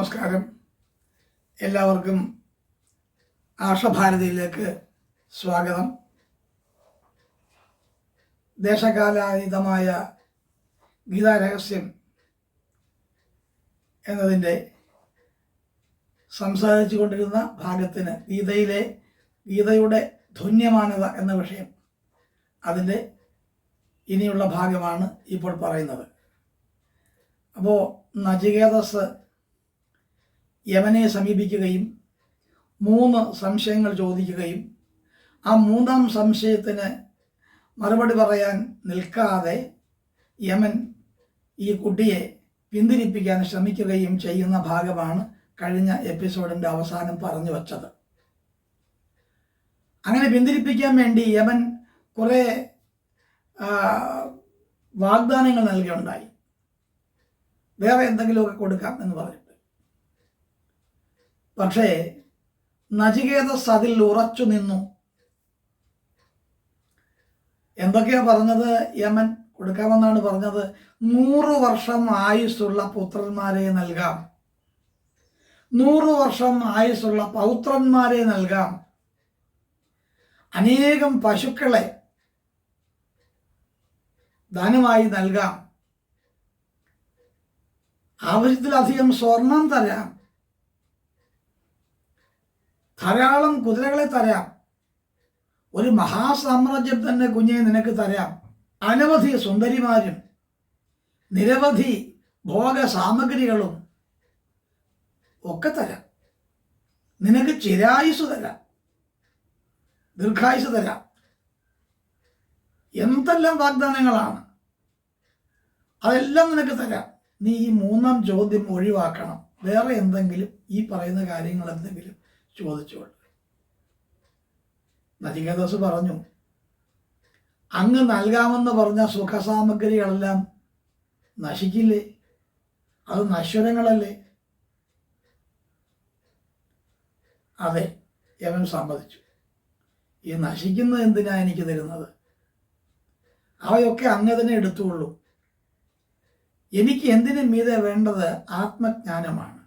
നമസ്കാരം. എല്ലാവർക്കും ആർഷഭാരതിയിലേക്ക് സ്വാഗതം. ദേശകാലാതീതമായ ഗീതാരഹസ്യം എന്നതിന്റെ സംസാരിച്ചു കൊണ്ടിരുന്ന ഭാഗത്തിന് ഗീതയിലെ ഗീതയുടെ ധുന്യമാനത എന്ന വിഷയം അതിന്റെ ഇനിയുള്ള ഭാഗമാണ് ഇപ്പോൾ പറയുന്നത്. അപ്പോൾ നചികേതസ് യമനെ സമീപിക്കുകയും മൂന്ന് സംശയങ്ങൾ ചോദിക്കുകയും ആ മൂന്നാം സംശയത്തിന് മറുപടി പറയാൻ നിൽക്കാതെ യമൻ ഈ കുട്ടിയെ പിന്തിരിപ്പിക്കാൻ ശ്രമിക്കുകയും ചെയ്യുന്ന ഭാഗമാണ് കഴിഞ്ഞ എപ്പിസോഡിന്റെ അവസാനം പറഞ്ഞു വച്ചത്. അങ്ങനെ പിന്തിരിപ്പിക്കാൻ വേണ്ടി യമൻ കുറേ വാഗ്ദാനങ്ങൾ നൽകുകയുണ്ടായി. വേറെ എന്തെങ്കിലുമൊക്കെ കൊടുക്കാം എന്ന് പറഞ്ഞിട്ട് പക്ഷേ നചികേതസ് അതിൽ ഉറച്ചു നിന്നു. എന്തൊക്കെയാ പറഞ്ഞത്? യമൻ കൊടുക്കാമെന്നാണ് പറഞ്ഞത്. നൂറ് വർഷം ആയുസ്സുള്ള പുത്രന്മാരെ നൽകാം. നൂറ് വർഷം ആയുസ്സുള്ള പൗത്രന്മാരെ നൽകാം. അനേകം പശുക്കളെ ദാനമായി നൽകാം. ആവശ്യത്തിലധികം സ്വർണം തരാം. ധാരാളം കുതിരകളെ തരാം. ഒരു മഹാസാമ്രാജ്യം തന്നെ കുഞ്ഞെ നിനക്ക് തരാം. അനവധി സുന്ദരിമാരും നിരവധി ഭോഗ സാമഗ്രികളും ഒക്കെ തരാം. നിനക്ക് ചിരായുസ് തരാം. ദീർഘായുസ് തരാം. എന്തെല്ലാം വാഗ്ദാനങ്ങളാണ്. അതെല്ലാം നിനക്ക് തരാം. നീ ഈ മൂന്നാം ചോദ്യം ഒഴിവാക്കണം. വേറെ എന്തെങ്കിലും ഈ പറയുന്ന കാര്യങ്ങൾ എന്തെങ്കിലും ചോദിച്ചുകൊണ്ട്. നചികേതസ് പറഞ്ഞു അങ്ങ് നൽകാമെന്ന് പറഞ്ഞ സുഖസാമഗ്രികളെല്ലാം നശിക്കില്ലേ? അത് നശ്വരങ്ങളല്ലേ? അതെ യവൻ സമ്മതിച്ചു. ഈ നശിക്കുന്നത് എന്തിനാ എനിക്ക് തരുന്നത്? അവയൊക്കെ അങ്ങ് തന്നെ എടുത്തുകൊള്ളൂ. എനിക്ക് എന്തിനും മീതെ വേണ്ടത് ആത്മജ്ഞാനമാണ്.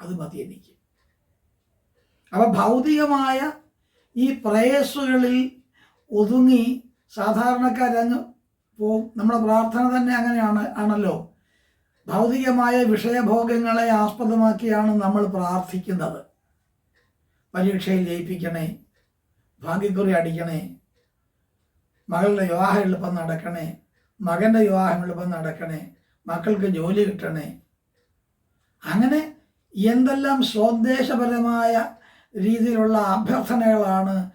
അത് മതി എനിക്ക്. അപ്പൊ ഭൗതികമായ ഈ പ്രയസുകളിൽ ഒതുങ്ങി സാധാരണക്കാരങ്ങ് പോവും. നമ്മുടെ പ്രാർത്ഥന തന്നെ അങ്ങനെയാണ് ആണല്ലോ. ഭൗതികമായ വിഷയഭോഗങ്ങളെ ആസ്പദമാക്കിയാണ് നമ്മൾ പ്രാർത്ഥിക്കുന്നത്. പരീക്ഷയിൽ ജയിപ്പിക്കണേ ഭാഗ്യക്കുറി അടിക്കണേ മകളുടെ വിവാഹം എളുപ്പം നടക്കണേ മകന്റെ വിവാഹം എളുപ്പം നടക്കണേ മക്കൾക്ക് ജോലി കിട്ടണേ. അങ്ങനെ എന്തെല്ലാം സ്വദേശപരമായ രീതിയിലുള്ള അഭ്യർത്ഥനകളാണ്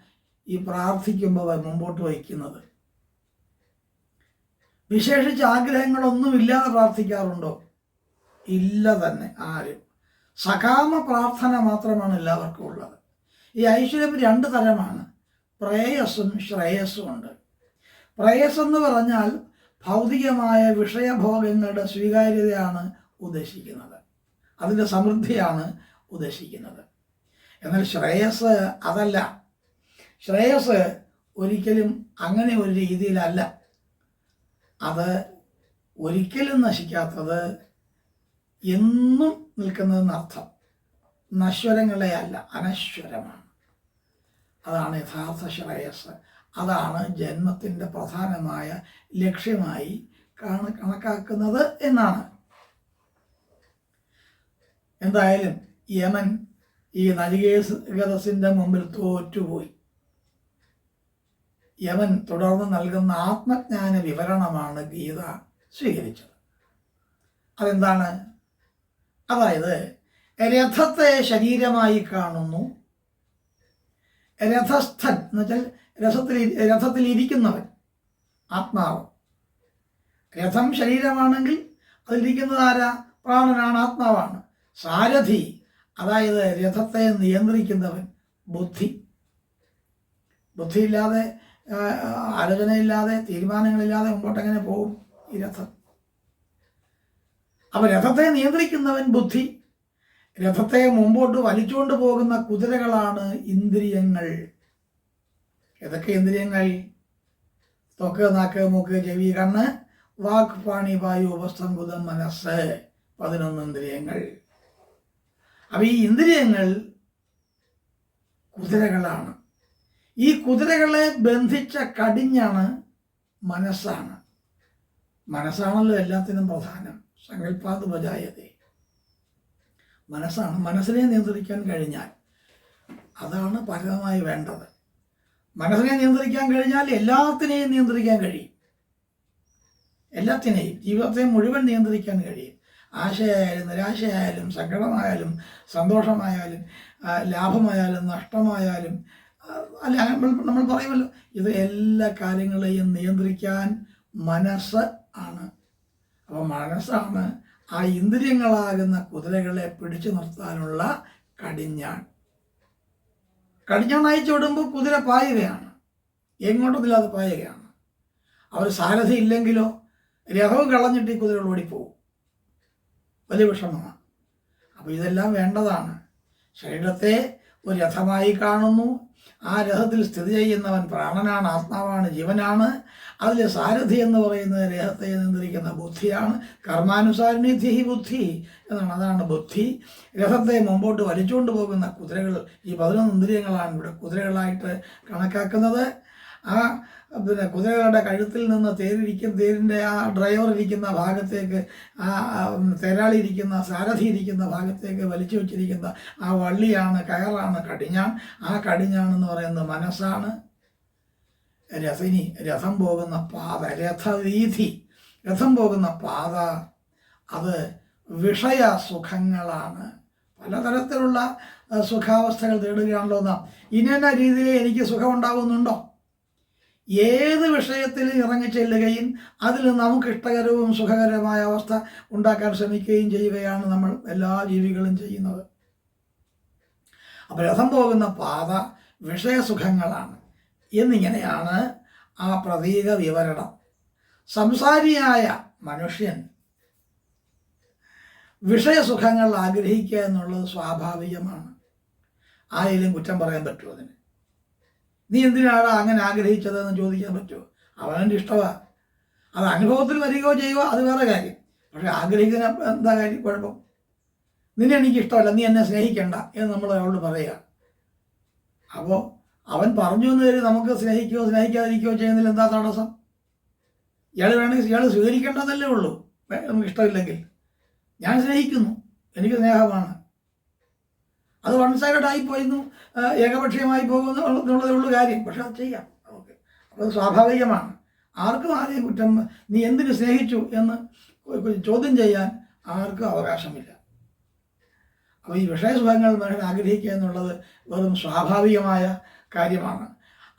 ഈ പ്രാർത്ഥിക്കുമ്പോൾ മുമ്പോട്ട് വയ്ക്കുന്നത്. വിശേഷിച്ച് ആഗ്രഹങ്ങളൊന്നും ഇല്ലാതെ പ്രാർത്ഥിക്കാറുണ്ടോ? ഇല്ല തന്നെ ആരും. സകാമ പ്രാർത്ഥന മാത്രമാണ് എല്ലാവർക്കും ഉള്ളത്. ഈ ഐശ്വര്യം രണ്ട് തരമാണ്. പ്രേയസ്സും ശ്രേയസ്സും ഉണ്ട്. പ്രേയസ് എന്ന് പറഞ്ഞാൽ ഭൗതികമായ വിഷയഭോഗങ്ങളുടെ സ്വീകാര്യതയാണ് ഉദ്ദേശിക്കുന്നത്. അതിന്റെ സമൃദ്ധിയാണ് ഉദ്ദേശിക്കുന്നത്. എന്നാൽ ശ്രേയസ് അതല്ല. ശ്രേയസ് ഒരിക്കലും അങ്ങനെ ഒരു രീതിയിലല്ല. അത് ഒരിക്കലും നശിക്കാത്തത് എന്നും നിൽക്കുന്നതെന്നർത്ഥം നശ്വരങ്ങളെ അല്ല അനശ്വരമാണ്. അതാണ് യഥാർത്ഥ ശ്രേയസ്. അതാണ് ജന്മത്തിന്റെ പ്രധാനമായ ലക്ഷ്യമായി കാണ കണക്കാക്കുന്നത് എന്നാണ്. എന്തായാലും യമൻ ഈ നലികേസസിന്റെ മുമ്പിൽ തോറ്റുപോയി. യവൻ തുടർന്ന് നൽകുന്ന ആത്മജ്ഞാന വിവരണമാണ് ഗീത സ്വീകരിച്ചത്. അതെന്താണ്? അതായത് രഥത്തെ ശരീരമായി കാണുന്നു. രഥസ്ഥൻ എന്ന് വെച്ചാൽ രഥത്തിൽ രഥത്തിൽ ഇരിക്കുന്നവൻ ആത്മാവ്. രഥം ശരീരമാണെങ്കിൽ അതിലിരിക്കുന്നത് ആരാ? പ്രാണനാണ് ആത്മാവാണ്. സാരഥി അതായത് രഥത്തെ നിയന്ത്രിക്കുന്നവൻ ബുദ്ധി. ബുദ്ധിയില്ലാതെ ആലോചനയില്ലാതെ തീരുമാനങ്ങളില്ലാതെ മുമ്പോട്ട് എങ്ങനെ പോകും ഈ രഥം? അപ്പൊ രഥത്തെ നിയന്ത്രിക്കുന്നവൻ ബുദ്ധി. രഥത്തെ മുമ്പോട്ട് വലിച്ചുകൊണ്ട് പോകുന്ന കുതിരകളാണ് ഇന്ദ്രിയങ്ങൾ. ഏതൊക്കെ ഇന്ദ്രിയങ്ങൾ? തൊക്ക് നാക്ക് മൂക്ക് ചെവി കണ്ണ് വാക്ക് പാണി വായു ഉപസ്തംഭുതം മനസ്സ്. പതിനൊന്ന് ഇന്ദ്രിയങ്ങൾ. അപ്പം ഈ ഇന്ദ്രിയങ്ങൾ കുതിരകളാണ്. ഈ കുതിരകളെ ബന്ധിച്ച കടിഞ്ഞാണ് മനസ്സാണ്. മനസ്സാണല്ലോ എല്ലാത്തിനും പ്രധാനം. സങ്കല്പാത് ബജായതേ മനസ്സാണ്. മനസ്സിനെ നിയന്ത്രിക്കാൻ കഴിഞ്ഞാൽ അതാണ് പരമമായി വേണ്ടത്. മനസ്സിനെ നിയന്ത്രിക്കാൻ കഴിഞ്ഞാൽ എല്ലാത്തിനെയും നിയന്ത്രിക്കാൻ കഴിയും. എല്ലാത്തിനെയും. ജീവിതത്തെ മുഴുവൻ നിയന്ത്രിക്കാൻ കഴിയും. ആശയായാലും നിരാശയായാലും സങ്കടമായാലും സന്തോഷമായാലും ലാഭമായാലും നഷ്ടമായാലും അല്ല നമ്മൾ നമ്മൾ പറയുമല്ലോ ഇത് എല്ലാ കാര്യങ്ങളെയും നിയന്ത്രിക്കാൻ മനസ്സ് ആണ്. അപ്പോൾ മനസ്സാണ് ആ ഇന്ദ്രിയങ്ങളാകുന്ന കുതിരകളെ പിടിച്ചു നിർത്താനുള്ള കടിഞ്ഞാൺ. കടിഞ്ഞാൺ അയച്ചു വിടുമ്പോൾ കുതിര പായുകയാണ്. എങ്ങോട്ടൊന്നില്ലാതെ പായുകയാണ്. അവർ സാരഥി ഇല്ലെങ്കിലോ രഥവും കളഞ്ഞിട്ട് ഈ കുതിരകൾ ഓടിപ്പോവും. വലിയ വിഷമമാണ്. അപ്പോൾ ഇതെല്ലാം വേണ്ടതാണ്. ശരീരത്തെ ഒരു രഥമായി കാണുന്നു. ആ രഥത്തിൽ സ്ഥിതി ചെയ്യുന്നവൻ പ്രാണനാണ് ആത്മാവാണ് ജീവനാണ്. അതിലെ സാരഥി എന്ന് പറയുന്നത് രഥത്തെ നിയന്ത്രിക്കുന്ന ബുദ്ധിയാണ്. കർമാനുസാരണിധി ബുദ്ധി എന്നാണ്. അതാണ് ബുദ്ധി. രഥത്തെ മുമ്പോട്ട് വലിച്ചുകൊണ്ട് പോകുന്ന കുതിരകൾ ഈ പതിനൊന്ന് ഇന്ദ്രിയങ്ങളാണ് ഇവിടെ കുതിരകളായിട്ട് കണക്കാക്കുന്നത്. ആ പിന്നെ കുതിരകളുടെ കഴുത്തിൽ നിന്ന് തേരിരിക്കും തേരിന്റെ ആ ഡ്രൈവർ ഇരിക്കുന്ന ഭാഗത്തേക്ക് ആ തേരാളി ഇരിക്കുന്ന സാരഥി ഇരിക്കുന്ന ഭാഗത്തേക്ക് വലിച്ചു വെച്ചിരിക്കുന്ന ആ വള്ളിയാണ് കയറാണ് കടിഞ്ഞാൺ. ആ കടിഞ്ഞാണെന്ന് പറയുന്നത് മനസ്സാണ്. രസിനി രഥം പോകുന്ന പാത രഥവീഥി രഥം പോകുന്ന പാത അത് വിഷയ സുഖങ്ങളാണ്. പലതരത്തിലുള്ള സുഖാവസ്ഥകൾ തേടുകയാണല്ലോ നാം. ഇന്ന രീതിയിൽ എനിക്ക് സുഖം ഉണ്ടാകുന്നുണ്ടോ ഏത് വിഷയത്തിൽ ഇറങ്ങിച്ചെല്ലുകയും അതിൽ നമുക്ക് ഇഷ്ടകരവും സുഖകരമായ അവസ്ഥ ഉണ്ടാക്കാൻ ശ്രമിക്കുകയും ചെയ്യുകയാണ് നമ്മൾ എല്ലാ ജീവികളും ചെയ്യുന്നത്. അപ്പോൾ രഥം പോകുന്ന പാത വിഷയസുഖങ്ങളാണ്. എന്നിങ്ങനെയാണ് ആ പ്രതീക വിവരണം. സംസാരിയായ മനുഷ്യൻ വിഷയസുഖങ്ങൾ ആഗ്രഹിക്കുക എന്നുള്ളത് സ്വാഭാവികമാണ്. ആരെങ്കിലും കുറ്റം പറയാൻ പറ്റുമോ അതിന്? നീ എന്തിനാണ് അങ്ങനെ ആഗ്രഹിച്ചതെന്ന് ചോദിക്കാൻ പറ്റുമോ? അവനെന്റെ ഇഷ്ടമാണ് അത് അനുഭവത്തിൽ വരികയോ ചെയ്യുകയോ അത് വേറെ കാര്യം. പക്ഷെ ആഗ്രഹിക്കുന്ന എന്താ കാര്യം? കുഴപ്പം. നിന്നെ എനിക്ക് ഇഷ്ടമല്ല നീ എന്നെ സ്നേഹിക്കണ്ട എന്ന് നമ്മൾ അവളോട് പറയുക. അപ്പോൾ അവൻ പറഞ്ഞു എന്ന് കരുതി നമുക്ക് സ്നേഹിക്കുകയോ സ്നേഹിക്കാതിരിക്കുകയോ ചെയ്യുന്നതിൽ എന്താ തടസ്സം? ഇയാൾ വേണമെങ്കിൽ ഇയാൾ സ്വീകരിക്കേണ്ടതല്ലേ ഉള്ളൂ. നമുക്ക് ഇഷ്ടമില്ലെങ്കിൽ. ഞാൻ സ്നേഹിക്കുന്നു. എനിക്ക് സ്നേഹമാണ്. അത് വൺ സൈഡഡ് ആയി പോയിരുന്നു ഏകപക്ഷീയമായി പോകുന്നു എന്നുള്ളതേ ഉള്ളൂ കാര്യം. പക്ഷെ അത് ചെയ്യാം. ഓക്കെ. അപ്പോൾ സ്വാഭാവികമാണ്. ആർക്കും ആരെയും കുറ്റം നീ എന്തിനു സ്നേഹിച്ചു എന്ന് ചോദ്യം ചെയ്യാൻ ആർക്കും അവകാശമില്ല. അപ്പോൾ ഈ വിഷയസുഖങ്ങൾ മനുഷ്യൻ ആഗ്രഹിക്കുക എന്നുള്ളത് വെറും സ്വാഭാവികമായ കാര്യമാണ്.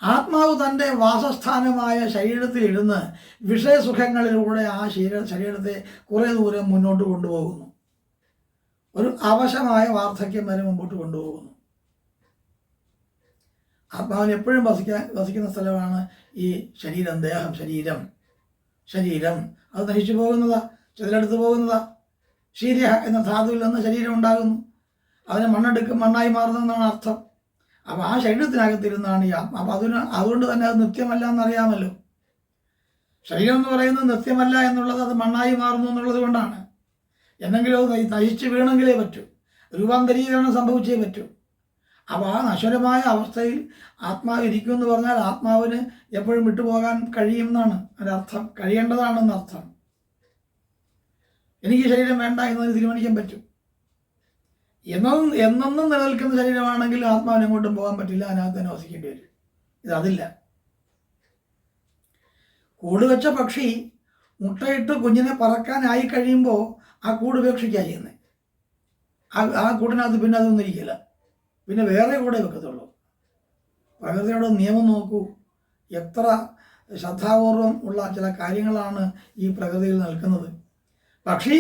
ആത്മാവ് തന്റെ വാസസ്ഥാനമായ ശരീരത്തിൽ ഇരുന്ന് വിഷയസുഖങ്ങളിലൂടെ ആ ശരീര ശരീരത്തെ കുറേ ദൂരം മുന്നോട്ട് കൊണ്ടുപോകുന്നു. ഒരു അവശമായ വാർദ്ധക്യം വരെ മുമ്പോട്ട് കൊണ്ടുപോകുന്നു. ആത്മാവിന് എപ്പോഴും വസിക്കാൻ വസിക്കുന്ന സ്ഥലമാണ് ഈ ശരീരം ദേഹം ശരീരം. ശരീരം. അത് നശിച്ചു പോകുന്നതാ ചിതലെടുത്ത് പോകുന്നതാ. ശീര്യ എന്ന ധാതുവിൽ നിന്ന് ശരീരം ഉണ്ടാകുന്നു. അതിനെ മണ്ണെടുക്കും മണ്ണായി മാറുന്നതെന്നാണ് അർത്ഥം. അപ്പോൾ ആ ശരീരത്തിനകത്തിരുന്നാണ് ഈ ആത്മ അപ്പം അതിന് അതുകൊണ്ട് തന്നെ അത് നിത്യമല്ല എന്നറിയാമല്ലോ. ശരീരം എന്ന് പറയുന്നത് നിത്യമല്ല എന്നുള്ളത് അത് മണ്ണായി മാറുന്നു എന്നുള്ളത് കൊണ്ടാണ്. എന്നെങ്കിലും അത് നയി- നശിച്ച് വീണെങ്കിലേ പറ്റൂ. രൂപാന്തരീകരണം സംഭവിച്ചേ പറ്റൂ. അപ്പോൾ ആ നശ്വരമായ അവസ്ഥയിൽ ആത്മാവ് ഇരിക്കും എന്ന് പറഞ്ഞാൽ ആത്മാവിന് എപ്പോഴും വിട്ടുപോകാൻ കഴിയുമെന്നാണ് അർത്ഥം. കഴിയേണ്ടതാണെന്ന് അർത്ഥം. എനിക്ക് ശരീരം വേണ്ട എന്നതിന് തീരുമാനിക്കാൻ പറ്റും. എന്നും എന്നെന്നും നിലനിൽക്കുന്ന ശരീരമാണെങ്കിൽ ആത്മാവിനെ എങ്ങോട്ടും പോകാൻ പറ്റില്ല. അതിനകത്ത് തന്നെ വസിക്കേണ്ടി വരും. ഇതതില്ല കൂടുവെച്ച കൂട് വെച്ച പക്ഷി മുട്ടയിട്ട് കുഞ്ഞിനെ പറക്കാനായി കഴിയുമ്പോൾ ആ കൂട് ഉപേക്ഷിക്കുക ചെയ്യുന്നത് ആ ആ പിന്നെ അതൊന്നും ഇരിക്കില്ല. പിന്നെ വേറെ കൂടെ വെക്കത്തുള്ളൂ. പ്രകൃതിയുടെ നിയമം നോക്കൂ. എത്ര ശ്രദ്ധാപൂർവം ഉള്ള ചില കാര്യങ്ങളാണ് ഈ പ്രകൃതിയിൽ നിൽക്കുന്നത്. പക്ഷി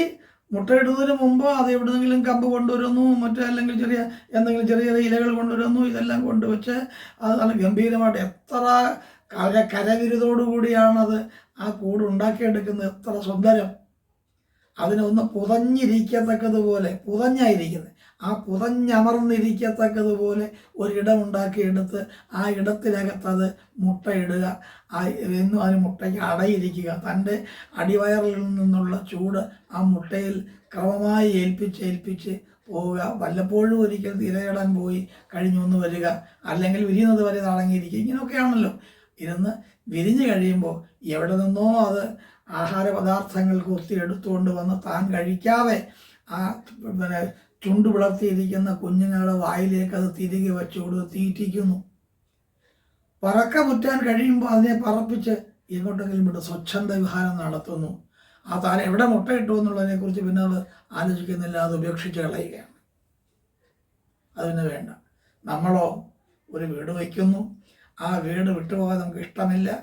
മുട്ടയിടുന്നതിന് മുമ്പ് അത് എവിടെന്നെങ്കിലും കമ്പ് കൊണ്ടുവരുന്നു മറ്റേ അല്ലെങ്കിൽ ചെറിയ എന്തെങ്കിലും ചെറിയ ചെറിയ ഇലകൾ കൊണ്ടുവരുന്നു ഇതെല്ലാം കൊണ്ടുവച്ച് അത് നല്ല ഗംഭീരമായിട്ട് എത്ര കര കരവിരുതോടുകൂടിയാണത് ആ കൂട് ഉണ്ടാക്കിയെടുക്കുന്നത്. എത്ര സുന്ദരം. അതിനൊന്ന് പുതഞ്ഞിരിക്കത്തക്കതുപോലെ പുതഞ്ഞായിരിക്കുന്നത്. ആ പുതഞ്ഞമർന്നിരിക്കത്തക്കതുപോലെ ഒരിടമുണ്ടാക്കിയെടുത്ത് ആ ഇടത്തിനകത്ത് അത് മുട്ടയിടുക. ആ എന്നും അതിന് മുട്ടയ്ക്ക് അടയിരിക്കുക. തന്റെ അടിവയറിൽ നിന്നുള്ള ചൂട് ആ മുട്ടയിൽ ക്രമമായി ഏൽപ്പിച്ച് ഏൽപ്പിച്ച് പോവുക. വല്ലപ്പോഴും ഒരിക്കൽ തിരയിടാൻ പോയി കഴിഞ്ഞു വന്ന് വരിക. അല്ലെങ്കിൽ വിരിയുന്നത് വരെ തടങ്ങിയിരിക്കുക ഇങ്ങനെയൊക്കെയാണല്ലോ. ഇരുന്ന് വിരിഞ്ഞു കഴിയുമ്പോൾ എവിടെ നിന്നോ അത് ആഹാര പദാർത്ഥങ്ങൾ കുത്തി എടുത്തുകൊണ്ട് വന്ന് താൻ കഴിക്കാതെ ആ പിന്നെ ചുണ്ട് വിളർത്തിയിരിക്കുന്ന കുഞ്ഞുങ്ങളുടെ വായിലേക്ക് അത് തിരികെ വെച്ചുകൊണ്ട് തീറ്റിക്കുന്നു. പറക്ക മുറ്റാൻ കഴിയുമ്പോൾ അതിനെ പറപ്പിച്ച് എങ്ങോട്ടെങ്കിലും വിട്ട് സ്വച്ഛന്ത വിഹാരം നടത്തുന്നു. ആ താൻ എവിടെ മുട്ടയിട്ടു എന്നുള്ളതിനെക്കുറിച്ച് പിന്നെ അത് ആലോചിക്കുന്നില്ല അത് ഉപേക്ഷിച്ച് കളയുകയാണ്. അതിന് വേണ്ട. നമ്മളോ ഒരു വീട് വയ്ക്കുന്നു ആ വീട് വിട്ടുപോകാൻ നമുക്ക് ഇഷ്ടമില്ല.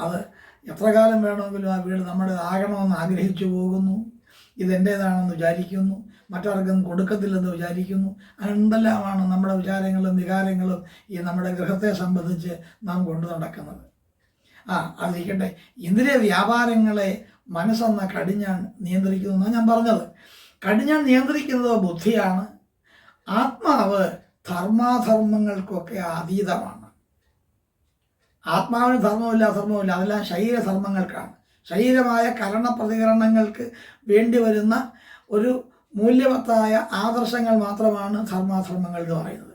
അത് എത്ര കാലം വേണമെങ്കിലും ആ വീട് നമ്മുടെ ആകണമെന്ന് ആഗ്രഹിച്ചു പോകുന്നു. ഇതെന്റേതാണെന്ന് വിചാരിക്കുന്നു. മറ്റാർക്കും കൊടുക്കത്തില്ലെന്ന് വിചാരിക്കുന്നു. എന്തെല്ലാമാണ് നമ്മുടെ വിചാരങ്ങളും വികാരങ്ങളും ഈ നമ്മുടെ ഗൃഹത്തെ സംബന്ധിച്ച് നാം കൊണ്ടു നടക്കുന്നത്? ആ അതിരിക്കട്ടെ. ഇന്ദ്രിയ വ്യാപാരങ്ങളെ മനസ്സെന്ന കടിഞ്ഞാൻ നിയന്ത്രിക്കുന്നു എന്നാണ് ഞാൻ പറഞ്ഞത്. കടിഞ്ഞാൻ നിയന്ത്രിക്കുന്നത് ബുദ്ധിയാണ്. ആത്മാവ് ധർമാധർമ്മങ്ങൾക്കൊക്കെ അതീതമാണ്. ആത്മാവിന് ധർമ്മമില്ല അധർമ്മമില്ല. അതെല്ലാം ശരീരധർമ്മങ്ങൾക്കാണ്. ശരീരമായ കരണ പ്രതികരണങ്ങൾക്ക് വേണ്ടി വരുന്ന ഒരു മൂല്യവത്തായ ആദർശങ്ങൾ മാത്രമാണ് ധർമാധർമ്മങ്ങൾ എന്ന് പറയുന്നത്.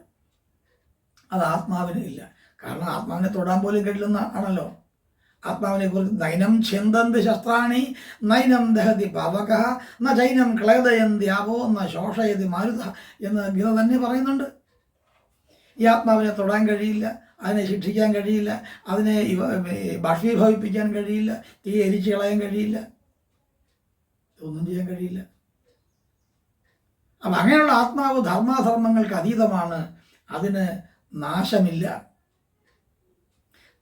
അത് ആത്മാവിന് ഇല്ല. കാരണം ആത്മാവിനെ തൊടാൻ പോലും കഴിയില്ലെന്ന് ആണല്ലോ. ആത്മാവിനെ കുറിച്ച് നൈനം ചിന്തന്തി ശസ്ത്രാണി നൈനം ദഹതി പാവക ന ചൈനം ക്ലേദയന്തി ആവോ ന ശോഷയതി മാരുത എന്ന് ഗീത തന്നെ പറയുന്നുണ്ട്. ഈ ആത്മാവിനെ തൊടാൻ കഴിയില്ല. അതിനെ ശിക്ഷിക്കാൻ കഴിയില്ല അതിനെ ബാഷ്പീഭവിപ്പിക്കാൻ കഴിയില്ല തീ എരിച്ചു കളയാൻ കഴിയില്ല. ഒന്നും ചെയ്യാൻ കഴിയില്ല. അപ്പം അങ്ങനെയുള്ള ആത്മാവ് ധർമാധർമ്മങ്ങൾക്ക് അതീതമാണ്. അതിന് നാശമില്ല.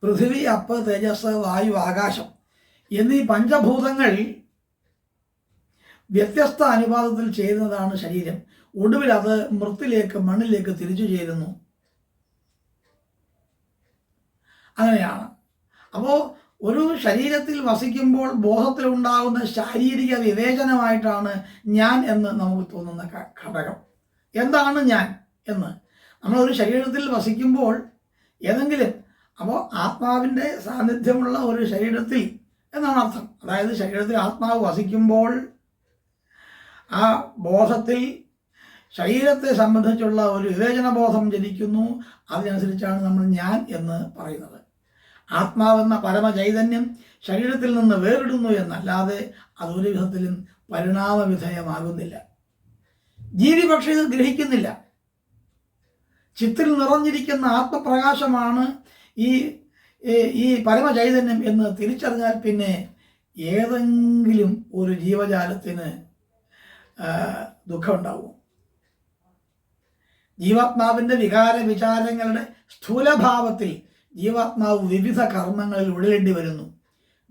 പൃഥിവി അപ്പ് തേജസ് വായു ആകാശം എന്നീ പഞ്ചഭൂതങ്ങൾ വ്യത്യസ്ത അനുപാതത്തിൽ ചെയ്യുന്നതാണ് ശരീരം. ഒടുവിൽ അത് മൃത്തിലേക്ക് മണ്ണിലേക്ക് തിരിച്ചു ചേരുന്നു. അങ്ങനെയാണ്. അപ്പോൾ ഒരു ശരീരത്തിൽ വസിക്കുമ്പോൾ ബോധത്തിലുണ്ടാകുന്ന ശാരീരിക വിവേചനമായിട്ടാണ് ഞാൻ എന്ന് നമുക്ക് തോന്നുന്ന ഘടകം. എന്താണ് ഞാൻ എന്ന്? നമ്മളൊരു ശരീരത്തിൽ വസിക്കുമ്പോൾ ഏതെങ്കിലും അപ്പോൾ ആത്മാവിന്റെ സാന്നിധ്യമുള്ള ഒരു ശരീരത്തിൽ എന്നാണ് അർത്ഥം. അതായത് ശരീരത്തിൽ ആത്മാവ് വസിക്കുമ്പോൾ ആ ബോധത്തിൽ ശരീരത്തെ സംബന്ധിച്ചുള്ള ഒരു വിവേചന ബോധം ജനിക്കുന്നു. അതിനനുസരിച്ചാണ് നമ്മൾ ഞാൻ എന്ന് പറയുന്നത്. ആത്മാവെന്ന പരമചൈതന്യം ശരീരത്തിൽ നിന്ന് വേറിടുന്നു എന്നല്ലാതെ അതൊരു വിധത്തിലും പരിണാമവിധേയമാകുന്നില്ല. ജീവി പക്ഷേ ഇത് ഗ്രഹിക്കുന്നില്ല. ചിത്തിൽ നിറഞ്ഞിരിക്കുന്ന ആത്മപ്രകാശമാണ് ഈ ഈ പരമചൈതന്യം എന്ന് തിരിച്ചറിഞ്ഞാൽ പിന്നെ ഏതെങ്കിലും ഒരു ജീവജാലത്തിന് ദുഃഖമുണ്ടാവും. ജീവാത്മാവിന്റെ വികാര വിചാരങ്ങളുടെ സ്ഥൂലഭാവത്തിൽ ജീവാത്മാവ് വിവിധ കർമ്മങ്ങളിൽ ഉഴലേണ്ടി വരുന്നു.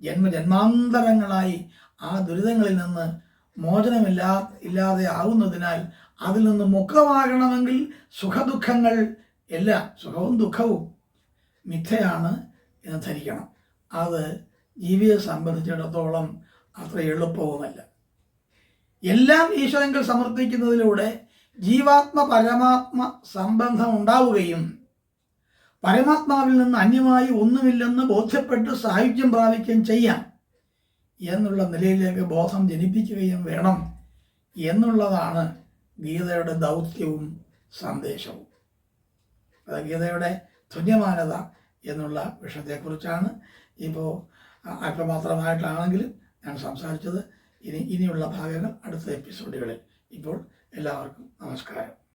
ജന്മജന്മാന്തരങ്ങളായി ആ ദുരിതങ്ങളിൽ നിന്ന് മോചനമില്ലാ ഇല്ലാതെ ആവുന്നതിനാൽ അതിൽ നിന്ന് മുക്തമാകണമെങ്കിൽ സുഖദുഃഖങ്ങൾ എല്ലാം സുഖവും ദുഃഖവും മിഥ്യയാണ് എന്ന് ധരിക്കണം. അത് ജീവിയെ സംബന്ധിച്ചിടത്തോളം അത്ര എളുപ്പവുമല്ല. എല്ലാം ഈശ്വരങ്ങൾ സമർപ്പിക്കുന്നതിലൂടെ ജീവാത്മ പരമാത്മ സംബന്ധം ഉണ്ടാവുകയും പരമാത്മാവിൽ നിന്ന് അന്യമായി ഒന്നുമില്ലെന്ന് ബോധ്യപ്പെട്ട് സാഹിത്യം പ്രാപിക്കുകയും ചെയ്യാം. എന്നുള്ള നിലയിലേക്ക് ബോധം ജനിപ്പിക്കുകയും വേണം എന്നുള്ളതാണ് ഗീതയുടെ ദൗത്യവും സന്ദേശവും. അത് ഗീതയുടെ തുല്യമാനത എന്നുള്ള വിഷയത്തെക്കുറിച്ചാണ് ഇപ്പോൾ അല്പമാത്രമായിട്ടാണെങ്കിലും ഞാൻ സംസാരിച്ചത്. ഇനി ഇനിയുള്ള ഭാഗങ്ങൾ അടുത്ത എപ്പിസോഡുകളിൽ. ഇപ്പോൾ എല്ലാവർക്കും നമസ്കാരം.